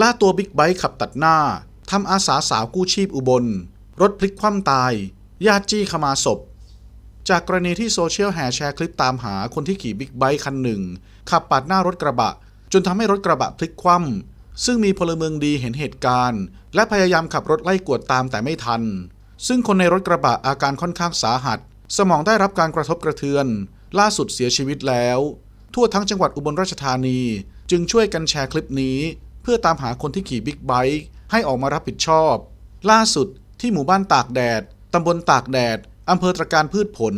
ล่าตัวบิ๊กไบค์ขับตัดหน้าทำอาสาสาวกู้ชีพอุบล รถพลิกคว่ำตาย ญาติจี้ขมาศพ จากกรณีที่โซเชียลแห่แชร์คลิปตามหาคนที่ขี่บิ๊กไบค์คันหนึ่ง ขับปาดหน้ารถกระบะ จนทำให้รถกระบะพลิกคว่ำซึ่งมีพลเมืองดีเห็นเหตุการณ์ และพยายามขับรถไล่กวดตามแต่ไม่ทัน ซึ่งคนในรถกระบะอาการค่อนข้างสาหัส สมองได้รับการกระทบกระเทือน ล่าสุดเสียชีวิตแล้ว ทั่วทั้งจังหวัดอุบลราชธานี จึงช่วยกันแชร์คลิปนี้ เพื่อตามหาคนที่ขี่บิ๊กไบค์ให้ออกมารับผิดชอบ ล่าสุดที่หมู่บ้านตากแดด ตำบลตากแดด อำเภอตรการพืชผล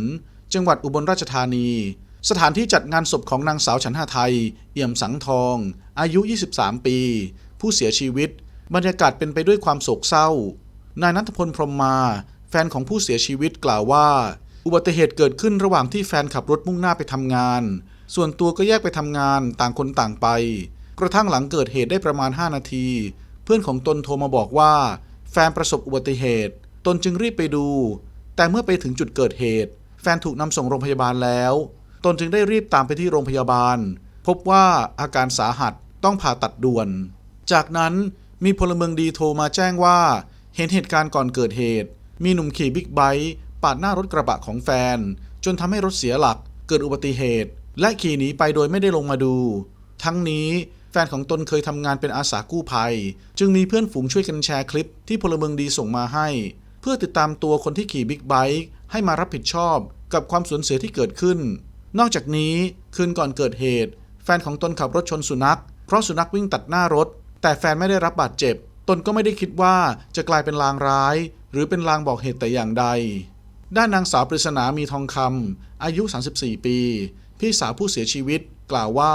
จังหวัดอุบลราชธานี สถานที่จัดงานศพของนางสาวฉันหาไทย เอี่ยมสังทอง อายุ 23 ปี ผู้เสียชีวิต บรรยากาศเป็นไปด้วยความโศกเศร้า นายนัทพลพรหมมา แฟนของผู้เสียชีวิตกล่าวว่า อุบัติเหตุเกิดขึ้นระหว่างที่แฟนขับรถมุ่งหน้าไปทำงาน ส่วนตัวก็แยกไปทำงานต่างคนต่างไป กระทั่งหลังเกิดเหตุได้ประมาณ 5 นาที เพื่อนของตนโทรมาบอกว่า แฟนประสบอุบัติเหตุ ตนจึงรีบไปดู แต่เมื่อไปถึงจุดเกิดเหตุ แฟนถูกนำส่งโรงพยาบาลแล้ว ตนจึงได้รีบตามไปที่โรงพยาบาล พบว่าอาการสาหัสต้องผ่าตัดด่วน จากนั้นมีพลเมืองดีโทรมาแจ้งว่า เห็นเหตุการณ์ก่อนเกิดเหตุ มีหนุ่มขี่บิ๊กไบค์ปาดหน้ารถกระบะของแฟน จนทำให้รถเสียหลัก เกิดอุบัติเหตุ และขี่หนีไปโดยไม่ได้ลงมาดู ทั้งนี้ แฟนของตนเคยทำงานเป็นอาสากู้ภัย จึงมีเพื่อนฝูงช่วยกันแชร์คลิปที่พลเมืองดีส่งมาให้ เพื่อติดตามตัวคนที่ขี่บิ๊กไบค์ให้มารับผิดชอบกับความสูญเสียที่เกิดขึ้น นอกจากนี้คืนก่อนเกิดเหตุ แฟนของตนขับรถชนสุนัข เพราะสุนัขวิ่งตัดหน้ารถ แต่แฟนไม่ได้รับบาดเจ็บ ตนก็ไม่ได้คิดว่าจะกลายเป็นลางร้าย หรือเป็นลางบอกเหตุแต่อย่างใด ด้านนางสาวปริศนามีทองคำอายุ 34 ปี พี่สาวผู้เสียชีวิตกล่าวว่า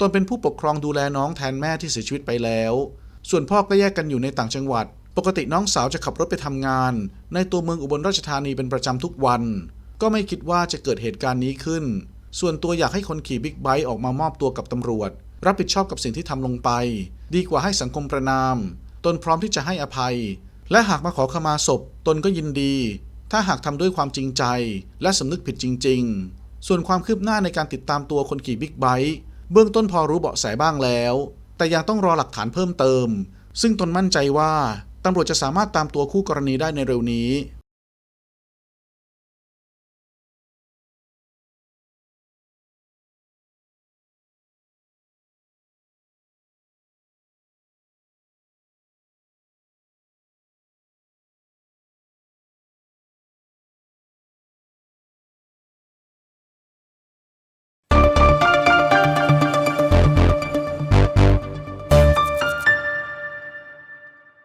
ตนเป็นผู้ปกครองดูแลน้องแทนแม่ที่เสียชีวิตไปแล้ว ส่วนพ่อก็แยกกันอยู่ในต่างจังหวัด ปกติน้องสาวจะขับรถไปทำงาน ในตัวเมืองอุบลราชธานีเป็นประจำทุกวัน ก็ไม่คิดว่าจะเกิดเหตุการณ์นี้ขึ้น ส่วนตัวอยากให้คนขี่บิ๊กไบค์ออกมามอบตัวกับตำรวจ รับผิดชอบกับสิ่งที่ทำลงไป ดีกว่าให้สังคมประนาม ตนพร้อมที่จะให้อภัย และหากมาขอขมาศพ ตนก็ยินดี ถ้าหากทำด้วยความจริงใจ และสำนึกผิดจริง ๆ ส่วนความคืบหน้าในการติดตามตัวคนขี่บิ๊กไบค์ เบื้องต้นพอรู้เบาะแสบ้างแล้ว แต่ยังต้องรอหลักฐานเพิ่มเติม ซึ่งตนมั่นใจว่าตำรวจจะสามารถตามตัวคู่กรณีได้ในเร็วนี้